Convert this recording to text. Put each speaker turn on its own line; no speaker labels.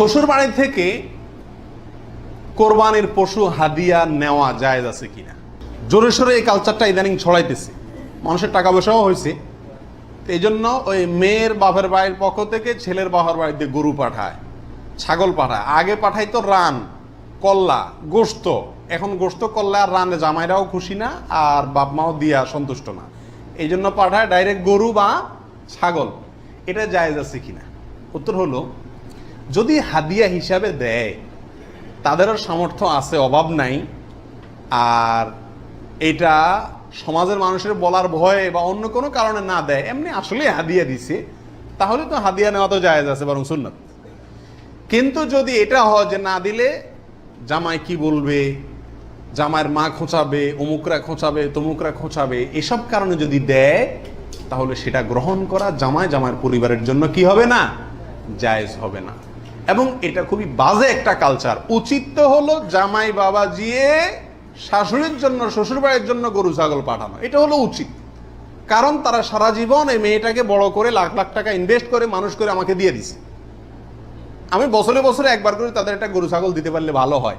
শ্বশুর বাড়ি থেকে কোরবানির পশু হাদিয়া নেওয়া জায়েজ আছে কিনা? জোরে সোরে এই কালচারটা ইদানিং ছড়াইতেছে। মানুষের টাকা পয়সাও হয়েছে এই জন্য ওই মেয়ের বাপের বাড়ির পক্ষ থেকে ছেলের বাবার বাড়িতে গরু পাঠায়, ছাগল পাঠায়। আগে পাঠাইতো রান, কল্লা গোস্ত এখন গোস্ত কল্লা আর রানে জামাইরাও খুশি না, আর বাপ মাও দিয়া সন্তুষ্ট না। এই জন্য পাঠায় ডাইরেক্ট গরু বা ছাগল। এটা জায়েজ আছে কিনা? উত্তর হলো যদি হাদিয়া হিসাবে দেয় তাদেরও সামর্থ্য আছে, অভাব নাই। আর এটা সমাজের মানুষের বলার ভয়ে বা অন্য কোনো কারণে না দেয়, এমনি আসলে হাদিয়া দিছে, তাহলে তো হাদিয়া নেওয়া তো জায়েজ আছে, বরং সুন্নত। কিন্তু যদি এটা হয় যে না দিলে, জামাই কি বলবে? জামাইয়ের মা খোঁচাবে, অমুকরা খোঁচাবে, তমুকরা খোঁচাবে, এসব কারণে যদি দেয়, তাহলে সেটা গ্রহণ করা জামাই জামাইয়ের পরিবারের জন্য কি হবে না? জায়েজ হবে না। এবং এটা খুবই বাজে একটা কালচার উচিত তো হলো জামাই বাবা জিয়ে শাশুড়ির জন্য, শ্বশুরবাড়ির জন্য গরু, ছাগল পাঠানো। এটা হলো উচিত। কারণ তারা সারা জীবন এই মেয়েটাকে বড় করে লাখ লাখ টাকা ইনভেস্ট করে, মানুষ করে আমাকে দিয়ে দিছে। আমি বছরে বছরে একবার করে তাদের একটা গরু, ছাগল দিতে পারলে ভালো হয়।